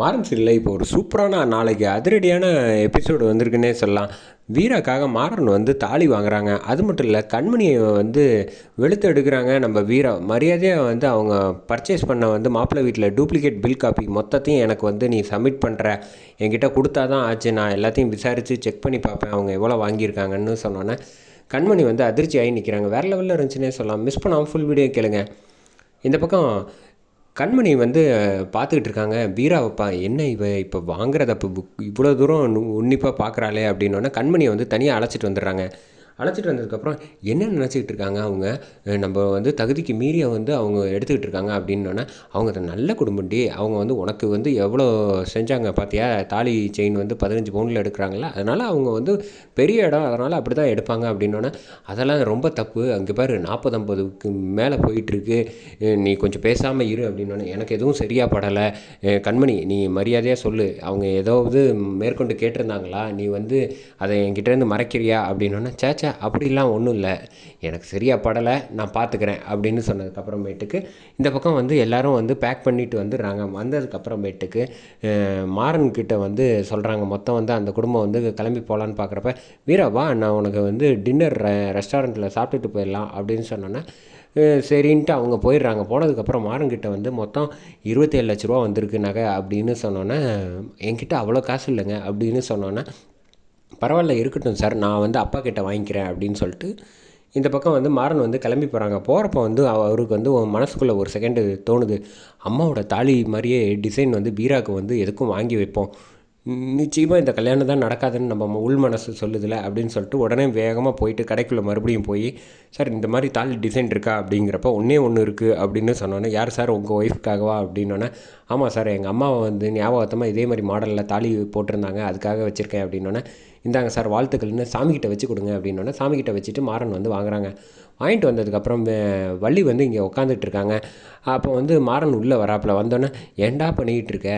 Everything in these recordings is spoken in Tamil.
மாறன் சீரியலில் இப்போ ஒரு சூப்பரான நாளைக்கு அதிரடியான எபிசோடு வந்திருக்குன்னே சொல்லலாம். வீராக்காக மாறன் வந்து தாலி வாங்குறாங்க. அது மட்டும் இல்லை கண்மணியை வந்து வெளுத்து எடுக்கிறாங்க. நம்ம வீரா மரியாதையாக வந்து அவங்க பர்ச்சேஸ் பண்ண வந்து மாப்பிள்ளை வீட்டில் டூப்ளிகேட் பில் காப்பி மொத்தத்தையும் எனக்கு வந்து நீ சப்மிட் பண்ணுற என்கிட்ட கொடுத்தா தான் ஆச்சு. நான் எல்லாத்தையும் விசாரித்து செக் பண்ணி பார்ப்பேன். அவங்க எவ்வளோ வாங்கியிருக்காங்கன்னு சொன்னோன்னே கண்மணி வந்து அதிர்ச்சி ஆகி நிற்கிறாங்க வேறு லெவலில் இருந்துச்சுன்னே சொல்லலாம். மிஸ் பண்ணாமல் ஃபுல் வீடியோ கேளுங்க. இந்த பக்கம் கண்மணி வந்து பார்த்துக்கிட்டு இருக்காங்க. வீராவப்பா என்ன இவ? இப்போ வாங்குறத இப்போ புக் இவ்வளோ தூரம் உன்னிப்பாக பார்க்குறாளே அப்படின்னோடனே கண்மணியை வந்து தனியாக அழைச்சிட்டு வந்துடுறாங்க. அழைச்சிட்டு வந்ததுக்கப்புறம் என்ன நினச்சிக்கிட்டு இருக்காங்க அவங்க? நம்ம வந்து தகுதிக்கு மீறிய வந்து அவங்க எடுத்துக்கிட்டு இருக்காங்க அப்படின்னோடனே அவங்க அது நல்ல குடும்பண்டி அவங்க வந்து உனக்கு வந்து எவ்வளோ செஞ்சாங்க பார்த்தியா தாலி செயின் வந்து பதினஞ்சு பவுனில் எடுக்கிறாங்களா அதனால் அவங்க வந்து பெரிய இடம் அதனால் அப்படி தான் எடுப்பாங்க அப்படின்னோடனே அதெல்லாம் ரொம்ப தப்பு. அங்கே பாரு நாற்பது ஐம்பதுக்கு மேலே போயிட்டுருக்கு. நீ கொஞ்சம் பேசாமல் இரு அப்படின்னோடனே எனக்கு எதுவும் சரியாக படலை. கண்மணி நீ மரியாதையாக சொல்லு. அவங்க ஏதாவது மேற்கொண்டு கேட்டிருந்தாங்களா? நீ வந்து அதை என்கிட்டேருந்து மறைக்கிறியா? அப்படின்னோடனே சேச்ச அப்படிலாம் ஒன்றும் இல்லை. எனக்கு சரியாக படலை நான் பார்த்துக்கிறேன் அப்படின்னு சொன்னதுக்கப்புறமேட்டுக்கு இந்த பக்கம் வந்து எல்லாரும் வந்து பேக் பண்ணிட்டு வந்துடுறாங்க. வந்ததுக்கப்புறமேட்டுக்கு மாறன்கிட்ட மாறன் வந்து சொல்கிறாங்க மொத்தம் வந்து அந்த குடும்பம் வந்து கிளம்பி போகலான்னு பார்க்குறப்ப வீரவா நான் உனக்கு வந்து டின்னர் ரெஸ்டாரண்ட்டில் சாப்பிட்டுட்டு போயிடலாம். அப்படின்னு சொன்னோன்னே சரின்ட்டு அவங்க போயிடுறாங்க. போனதுக்கப்புறம் மாறன்கிட்ட வந்து மொத்தம் இருபத்தேழு லட்ச ரூபா வந்திருக்கு நகை அப்படின்னு சொன்னோன்னே என்கிட்ட அவ்வளோ காசு இல்லைங்க. அப்படின்னு சொன்னோன்னே பரவாயில்ல இருக்கட்டும் சார். நான் வந்து அப்பா கிட்டே வாங்கிக்கிறேன் அப்படின்னு சொல்லிட்டு இந்த பக்கம் வந்து மாறன் வந்து கிளம்பி போகிறாங்க போகிறப்ப வந்து அவ- அவருக்கு வந்து உன் மனசுக்குள்ளே ஒரு செகண்டு தோணுது. அம்மாவோட தாலி மாதிரியே டிசைன் வந்து பீராக்கு வந்து எதுக்கும் வாங்கி வைப்போம். நிச்சயமாக இந்த கல்யாணம் தான் நடக்காதுன்னு நம்ம உள் மனசு சொல்லுதில்ல அப்படின்னு சொல்லிட்டு உடனே வேகமாக போயிட்டு கடைக்குள்ளே மறுபடியும் போய் சார் இந்த மாதிரி தாலி டிசைன் இருக்கா? அப்படிங்கிறப்ப ஒன்றே ஒன்று இருக்குது அப்படின்னு சொன்னோன்னே யார் சார் உங்கள் ஒய்ஃப்காகவா அப்படின்னோன்னே ஆமாம் சார் எங்கள் அம்மாவை வந்து ஞாபகத்தமாக இதே மாதிரி மாடலில் தாலி போட்டிருந்தாங்க. அதுக்காக வச்சுருக்கேன் அப்படின்னோன்னே இந்தாங்க சார் வாழ்த்துக்கள்னு சாமிக்கிட்ட வச்சு கொடுங்க அப்படின்னோடனே சாமிக்கிட்ட வச்சுட்டு மாறன் வந்து வாங்குறாங்க. வாங்கிட்டு வந்ததுக்கப்புறம் வள்ளி வந்து இங்கே உட்காந்துட்டு இருக்காங்க அப்போ வந்து மாறன் உள்ளே வராப்புல வந்தோன்னே ஏன்டா பண்ணிக்கிட்டு இருக்க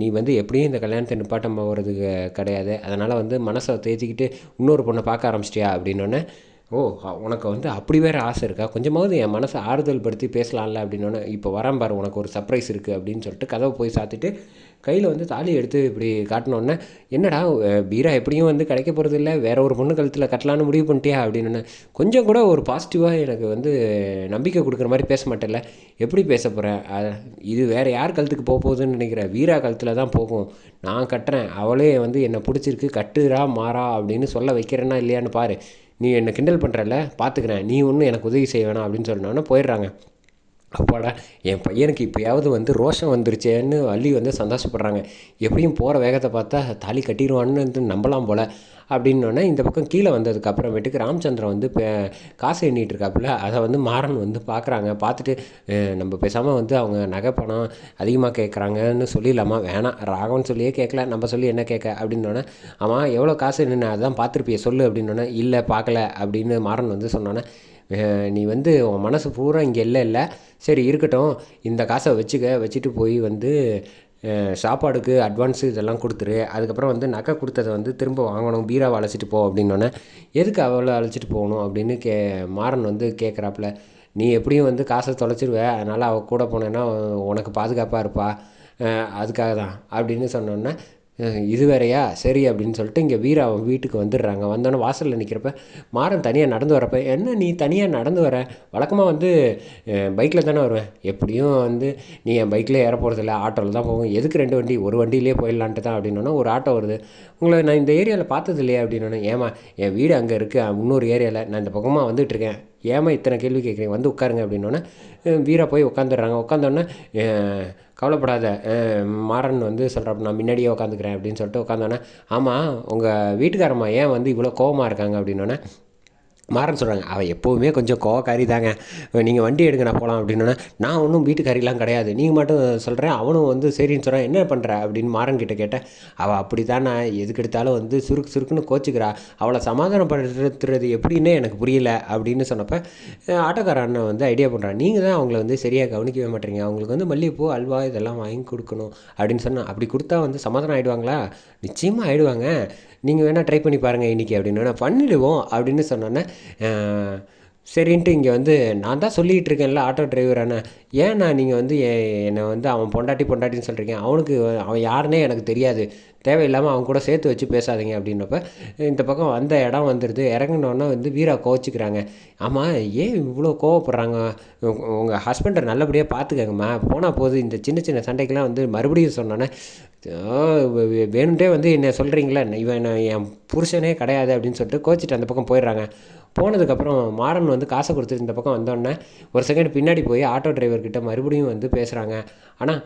நீ வந்து எப்படியும் இந்த கல்யாணத்தை நிப்பாட்டம் போகிறதுக்கு கிடையாது. அதனால் வந்து மனசை தேத்திக்கிட்டு இன்னொரு பொண்ணை பார்க்க ஆரம்பிச்சிட்டியா? அப்படின்னோடனே ஓ உனக்கு வந்து அப்படி வேறு ஆசை இருக்கா? கொஞ்சமாவது என் மனசை ஆறுதல் படுத்தி பேசலாம்ல அப்படின்னோடனே இப்போ வரேன் பாரு உனக்கு ஒரு சர்ப்ரைஸ் இருக்குது அப்படின்னு சொல்லிட்டு கதவை போய் சாத்திட்டு கையில் வந்து தாலி எடுத்து இப்படி காட்டினோடனே என்னடா பீரா எப்படியும் வந்து கிடைக்க போகிறது இல்லை வேற ஒரு பொண்ணு கழுத்தில் கட்டலான்னு முடிவு பண்ணிட்டியா? அப்படின்னு கொஞ்சம் கூட ஒரு பாசிட்டிவாக எனக்கு வந்து நம்பிக்கை கொடுக்குற மாதிரி பேச மாட்டேல்ல எப்படி பேச போகிறேன் இது வேறு யார் கழுத்துக்கு போக போகுதுன்னு நினைக்கிறேன் வீரா கழுத்தில் தான் போகும். நான் கட்டுறேன். அவளே வந்து என்னை பிடிச்சிருக்கு. கட்டுறா மாறா அப்படின்னு சொல்ல வைக்கிறேன்னா இல்லையான்னு பாரு. நீ என்னை கிண்டல் பண்ணுறல பார்த்துக்கிறேன் நீ ஒன்றும் எனக்கு உதவி செய்ய வேணாம் அப்படின்னு சொன்னோன்னே போயிடுறாங்க. அப்பாடா என் பையனுக்கு இப்போயாவது வந்து ரோஷம் வந்துருச்சேன்னு வள்ளி வந்து சந்தோஷப்படுறாங்க. எப்படியும் போகிற வேகத்தை பார்த்தா தாலி கட்டிடுவான்னு வந்து நம்பலாம் போல் அப்படின்னோடனே இந்த பக்கம் கீழே வந்ததுக்கு அப்புறமேட்டுக்கு ராமச்சந்திரன் வந்து இப்போ காசு எண்ணிகிட்டு இருக்காப்புல அதை வந்து மாறன் வந்து பார்க்குறாங்க. பார்த்துட்டு நம்ம பேசாமல் வந்து அவங்க நகை பணம் அதிகமாக கேட்குறாங்கன்னு சொல்லிடலாமா? வேணாம் ராகவன் சொல்லியே கேட்கல நம்ம சொல்லி என்ன கேட்க? அப்படின்னோடனே ஆமாம் எவ்வளோ காசு என்னென்ன அதான் பார்த்துருப்பிய சொல்லு அப்படின்னோடனே இல்லை பார்க்கல அப்படின்னு மாறன் வந்து சொன்னோன்னே நீ வந்து உன் மனசு பூரா இங்கே இல்லை இல்லை. சரி இருக்கட்டும். இந்த காசை வச்சுக்க வச்சுட்டு போய் வந்து சாப்பாடுக்கு அட்வான்ஸு இதெல்லாம் கொடுத்துரு. அதுக்கப்புறம் வந்து நகை கொடுத்ததை வந்து திரும்ப வாங்கணும். பீராவை அழைச்சிட்டு போ அப்படின்னோடனே எதுக்கு அவளை அழைச்சிட்டு போகணும்? அப்படின்னு கே மாறன் வந்து கேட்குறாப்புல நீ எப்படியும் வந்து காசை தொலைச்சிருவ. அதனால் அவள் கூட போனேன்னா உனக்கு பாதுகாப்பாக இருப்பா. அதுக்காக தான் அப்படின்னு சொன்னோன்னே இது வேறையா? சரி அப்படின்னு சொல்லிட்டு இங்கே வீரா அவன் வீட்டுக்கு வந்துடுறாங்க. வந்தோடனே வாசலில் நிற்கிறப்ப மாறன் தனியாக நடந்து வரப்ப என்ன நீ தனியாக நடந்து வர? வழக்கமாக வந்து பைக்கில் தானே வருவேன் எப்படியும் வந்து நீ என் பைக்கில் ஏற போகிறதில்ல ஆட்டோவில் தான் போகும். எதுக்கு ரெண்டு வண்டி? ஒரு வண்டியிலே போயிடலான்ட்டு தான் அப்படின்னோன்னா ஒரு ஆட்டோ வருது. உங்களை நான் இந்த ஏரியாவில் பார்த்தது இல்லையா? அப்படின்னா ஏமா என் வீடு அங்கே இருக்குது இன்னொரு ஏரியாவில் நான் இந்த பக்கமாக வந்துட்டு இருக்கேன். ஏமா இத்தனை கேள்வி கேட்குறீங்க வந்து உட்காருங்க அப்படின்னோடனே வீரா போய் உட்காந்துடுறாங்க. உட்காந்தோடனே கவலைப்படாத. மாறன் வந்து சொல்கிறப்ப நான் முன்னாடியே உட்காந்துக்கிறேன் அப்படின்னு சொல்லிட்டு உட்காந்தோன்னே ஆமாம் உங்கள் வீட்டுக்காரம்மா ஏன் வந்து இவ்வளோ கோவமாக இருக்காங்க? அப்படின்னோடனே மாறன்னு சொல்கிறாங்க அவள் எப்போவுமே கொஞ்சம் கோவக்காரி தாங்க நீங்கள் வண்டி எடுங்க நான் போகலாம் அப்படின்னா நான் ஒன்றும் வீட்டுக்காரிலாம் கிடையாது. நீங்கள் மட்டும் சொல்கிறேன் அவனும் வந்து சரின்னு சொல்கிறான் என்ன பண்ணுற அப்படின்னு மாறன் கிட்ட கேட்டேன். அவள் அப்படி தானே எதுக்கு எடுத்தாலும் வந்து சுருக்கு சுருக்குன்னு கோச்சிக்கிறா. அவளை சமாதானப்படுத்துறது எப்படின்னே எனக்கு புரியல. அப்படின்னு சொன்னப்போ ஆட்டோக்கார அண்ணன் வந்து ஐடியா பண்ணுறான் நீங்கள் தான் அவங்கள வந்து சரியாக கவனிக்கவே மாட்டீங்க. அவங்களுக்கு வந்து மல்லிகைப்பூ அல்வா இதெல்லாம் வாங்கி கொடுக்கணும். அப்படின்னு சொன்னால் அப்படி கொடுத்தா வந்து சமாதானம் ஆகிடுவாங்களா நிச்சயமாக ஆகிடுவாங்க நீங்கள் வேணால் ட்ரை பண்ணி பாருங்கள் இன்றைக்கி அப்படின்னு. நான் பண்ணிடுவோம் அப்படின்னு சொன்னோன்னே சரின்ட்டு இங்கே வந்து நான் தான் சொல்லிகிட்டு இருக்கேன்ல ஆட்டோ டிரைவரானே. ஏன் நான் நீங்கள் வந்து என்னை வந்து அவன் பொண்டாட்டி பொண்டாட்டின்னு சொல்கிறீங்க அவனுக்கு அவன் யாருன்னே எனக்கு தெரியாது. தேவையில்லாமல் அவன் கூட சேர்த்து வச்சு பேசாதீங்க அப்படின்றப்ப இந்த பக்கம் வந்த இடம் வந்துடுது இறங்குனோடனே வந்து வீரா கோச்சிக்கிறாங்க ஆமாம் ஏன் இவ்வளோ கோவப்படுறாங்க? உங்கள் ஹஸ்பண்டை நல்லபடியாக பார்த்துக்கங்கம்மா போனால் போது இந்த சின்ன சின்ன சண்டைக்கெலாம் வந்து மறுபடியும் சொன்னோன்னே "ஆ, வே- வேணும்ட்டே வந்து என்ன சொல்கிறீங்களே இவன் என் புருஷனே கிடையாது அப்படின்னு சொல்லிட்டு கோச்சிட்டு அந்த பக்கம் போயிடுறாங்க. போனதுக்கப்புறம் மாறன் வந்து காசை கொடுத்துட்டு இந்த பக்கம் வந்தோடனே ஒரு செகண்ட் பின்னாடி போய் ஆட்டோ டிரைவர்கிட்ட மறுபடியும் வந்து பேசுகிறாங்க ஆனால்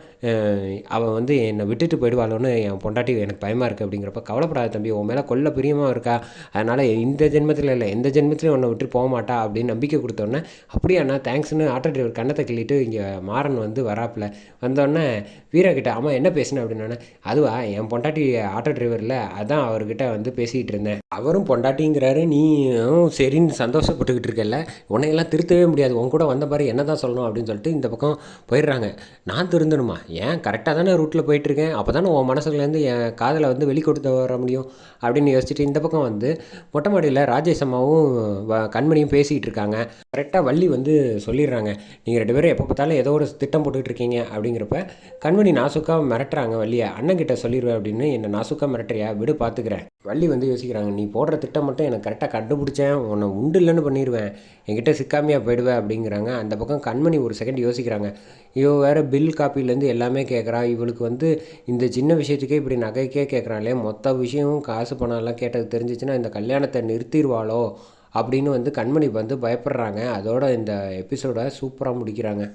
அவன் வந்து என்னை விட்டுட்டு போயிடுவாளோன்னு என் பொண்டாட்டி எனக்கு பயமாக இருக்குது அப்படிங்கிறப்ப கவலைப்படாத தம்பி உன் மேலே கொல்ல பிரியமாக இருக்கா? அதனால் இந்த ஜென்மத்தில் இல்லை எந்த ஜென்மத்திலையும் உன்னை விட்டு போக மாட்டா அப்படின்னு நம்பிக்கை கொடுத்தோன்னே அப்படியாண்ணா தேங்க்ஸ்னு ஆட்டோ டிரைவர் கண்ணத்தை கிள்ளிட்டு இங்கே மாறன் வந்து வராப்புல. வந்தோடனே வீரா கிட்ட அம்மா என்ன பேசுனேன் அப்படின்னோடனே அதுவா என் பொண்டாட்டி ஆட்டோ டிரைவரில் அதான் அவர்கிட்ட வந்து பேசிகிட்டு இருந்தேன். அவரும் பொண்டாட்டிங்கிறாரு நீயும் சரின்னு சந்தோஷப்பட்டுக்கிட்டு இருக்கல உன்னையெல்லாம் திருத்தவே முடியாது. உன் கூட வந்த பாரு என்ன தான் சொல்லணும் அப்படின்னு சொல்லிட்டு இந்த பக்கம் போயிடுறாங்க. நான் திருந்தணுமா? ஏன்? கரெக்டாக தானே ரூட்டில் போயிட்டுருக்கேன். அப்போ தானே உன் மனசுலேருந்து என் காதலை வந்து வெளிக்கொடுத்து வர முடியும் அப்படின்னு யோசிச்சுட்டு இந்த பக்கம் வந்து மொட்டை மாடியில் ராஜேஷ் அம்மாவும் வ- கண்மணியும் பேசிகிட்டு இருக்காங்க. கரெக்டாக வள்ளி வந்து சொல்லிடுறாங்க. நீங்கள் ரெண்டு பேரும் எப்போ பார்த்தாலும் ஏதோ ஒரு திட்டம் போட்டுக்கிட்டு இருக்கீங்க அப்படிங்கிறப்ப கண்மணி நாசுக்காக மிரட்டுறாங்க வள்ளியை. அண்ணன் கிட்ட சொல்லிடுவேன் அப்படின்னு என்னை நாசுக்காக மிரட்டுறியா? விடு பார்த்துக்கிறேன் வள்ளி வந்து யோசிக்கிறாங்க. நீ போடுற திட்டம் மட்டும் எனக்கு கரெக்டாக கண்டுபிடிச்சேன். உன்னை உண்டு இல்லைன்னு பண்ணிடுவேன் என்கிட்ட சிக்காமையாக போயிடுவேன் அப்படிங்கிறாங்க. அந்த பக்கம் கண்மணி ஒரு செகண்ட் யோசிக்கிறாங்க. இவ வேறு பில் காப்பிலேருந்து எல்லாமே கேட்குறா இவளுக்கு வந்து இந்த சின்ன விஷயத்துக்கே இப்படி நகைக்கே கேட்குறாளே மொத்த விஷயமும் காசு பணம்லாம் கேட்டது தெரிஞ்சிச்சுன்னா இந்த கல்யாணத்தை நிறுத்திடுவாளோ அப்படின்னு வந்து கண்மணி வந்து பயப்படுறாங்க. அதோட இந்த எபிசோடை சூப்பராக முடிக்கிறாங்க.